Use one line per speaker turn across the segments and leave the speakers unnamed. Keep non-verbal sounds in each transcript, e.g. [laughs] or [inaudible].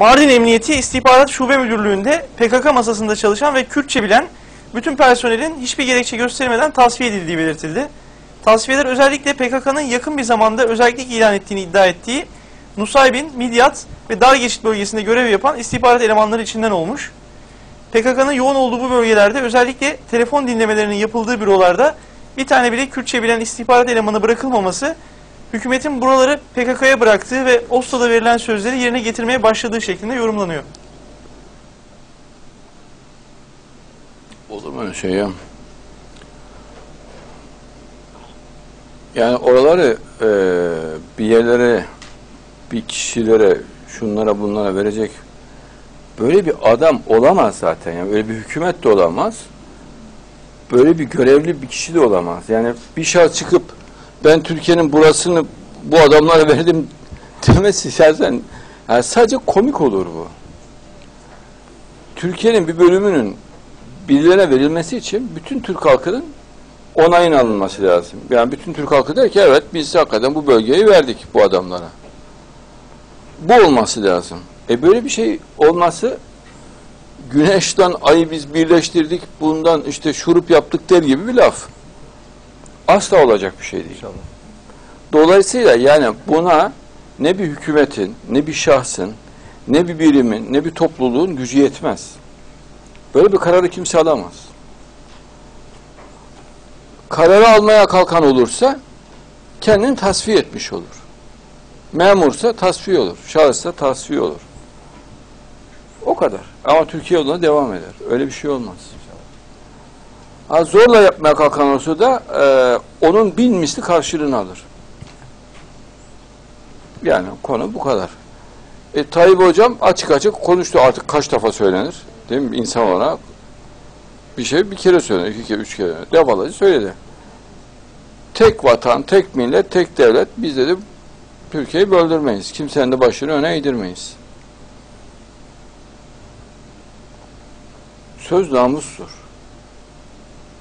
Mardin Emniyeti İstihbarat Şube Müdürlüğü'nde PKK masasında çalışan ve Kürtçe bilen bütün personelin hiçbir gerekçe göstermeden tasfiye edildiği belirtildi. Tasfiyeler özellikle PKK'nın yakın bir zamanda özellik ilan ettiğini iddia ettiği Nusaybin, Midyat ve Dargeçit bölgesinde görev yapan istihbarat elemanları içinden olmuş. PKK'nın yoğun olduğu bu bölgelerde özellikle telefon dinlemelerinin yapıldığı bürolarda bir tane bile Kürtçe bilen istihbarat elemanı bırakılmaması hükümetin buraları PKK'ya bıraktığı ve Oslo'da verilen sözleri yerine getirmeye başladığı şeklinde yorumlanıyor.
Olur mu öyle şey ya? Yani oraları e, bir yerlere, bir kişilere, şunlara bunlara verecek böyle bir adam olamaz zaten. Yani öyle bir hükümet de olamaz. Böyle bir görevli bir kişi de olamaz. Yani bir şahıs çıkıp ben Türkiye'nin burasını bu adamlara [laughs] verdim demesi şahsen yani sadece komik olur bu. Türkiye'nin bir bölümünün birilerine verilmesi için bütün Türk halkının onayın alınması lazım. Yani bütün Türk halkı der ki evet biz hakikaten bu bölgeyi verdik bu adamlara. Bu olması lazım. E böyle bir şey olması güneşten ayı biz birleştirdik bundan işte şurup yaptık der gibi bir laf. Asla olacak bir şey değil.
İnşallah.
Dolayısıyla yani buna ne bir hükümetin, ne bir şahsın, ne bir birimin, ne bir topluluğun gücü yetmez. Böyle bir kararı kimse alamaz. Kararı almaya kalkan olursa kendini tasfiye etmiş olur. Memursa tasfiye olur, şahıssa tasfiye olur. O kadar. Ama Türkiye yoluna devam eder. Öyle bir şey olmaz. Ha, zorla yapmaya kalkan olsa da e, onun bin misli karşılığını alır. Yani konu bu kadar. E, Tayyip Hocam açık açık konuştu artık kaç defa söylenir. Değil mi? İnsan olarak bir şey bir kere söylenir, iki kere, üç kere. Defalarca söyledi. Tek vatan, tek millet, tek devlet. Biz dedi Türkiye'yi böldürmeyiz. Kimsenin de başını öne eğdirmeyiz. Söz namustur.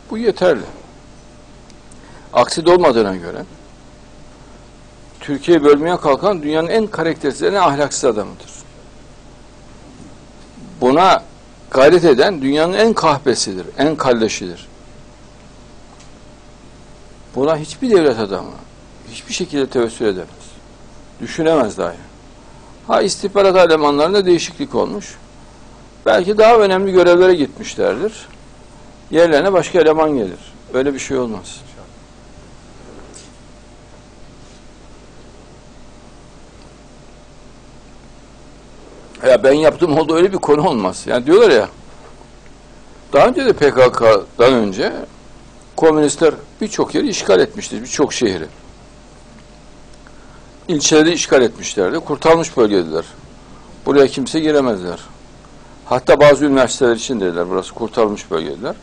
Bu yeterli. Aksi de olmadığına göre Türkiye'yi bölmeye kalkan dünyanın en karaktersiz, en ahlaksız adamıdır. Buna gayret eden dünyanın en kahpesidir, en kalleşidir. Buna hiçbir devlet adamı hiçbir şekilde tevessül edemez. Düşünemez dahi. Ha istihbarat elemanlarında değişiklik olmuş. Belki daha önemli görevlere gitmişlerdir. Yerlerine başka eleman gelir. Öyle bir şey olmaz. Ya ben yaptım oldu öyle bir konu olmaz. Yani diyorlar ya daha önce de PKK'dan önce komünistler birçok yeri işgal etmiştir. Birçok şehri. İlçeleri işgal etmişlerdi. Kurtarmış bölgediler. Buraya kimse giremezler. Hatta bazı üniversiteler için dediler burası kurtarılmış bölgediler.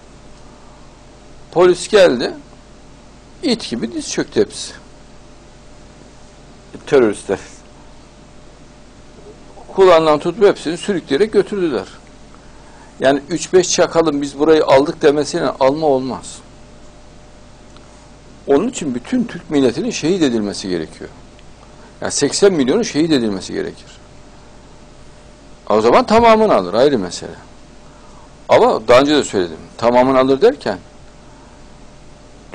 Polis geldi. it gibi diz çöktü hepsi. Teröristler. Kulağından tutup hepsini sürükleyerek götürdüler. Yani 3-5 çakalın biz burayı aldık demesiyle alma olmaz. Onun için bütün Türk milletinin şehit edilmesi gerekiyor. Yani 80 milyonun şehit edilmesi gerekir. O zaman tamamını alır ayrı mesele. Ama daha önce de söyledim. Tamamını alır derken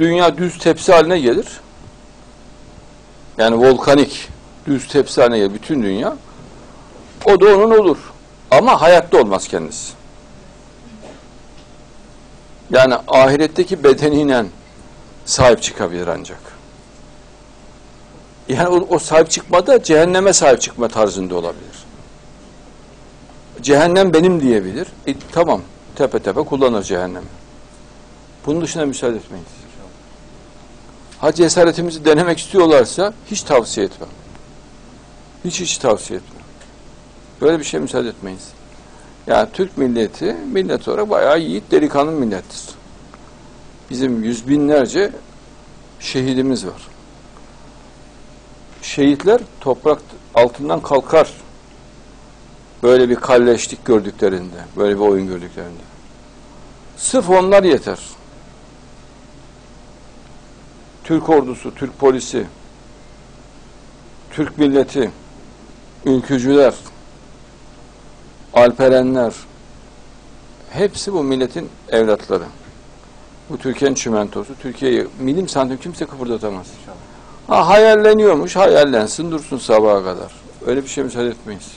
dünya düz tepsi haline gelir. Yani volkanik düz tepsi haline gelir bütün dünya. O da onun olur. Ama hayatta olmaz kendisi. Yani ahiretteki bedeniyle sahip çıkabilir ancak. Yani o, o sahip çıkmada cehenneme sahip çıkma tarzında olabilir. Cehennem benim diyebilir. E, tamam tepe tepe kullanır cehennemi. Bunun dışına müsaade etmeyiz. Ha cesaretimizi denemek istiyorlarsa hiç tavsiye etmem. Hiç hiç tavsiye etmem. Böyle bir şey müsaade etmeyiz. Yani Türk milleti millet olarak bayağı yiğit delikanlı millettir. Bizim yüz binlerce şehidimiz var. Şehitler toprak altından kalkar. Böyle bir kalleşlik gördüklerinde, böyle bir oyun gördüklerinde. Sırf onlar yeter. Türk ordusu, Türk polisi, Türk milleti, ülkücüler, Alperenler, hepsi bu milletin evlatları. Bu Türkiye'nin çimentosu. Türkiye'yi milim santim kimse kıpırdatamaz. Ha hayalleniyormuş, hayallensin dursun sabaha kadar. Öyle bir şey müsaade etmeyiz.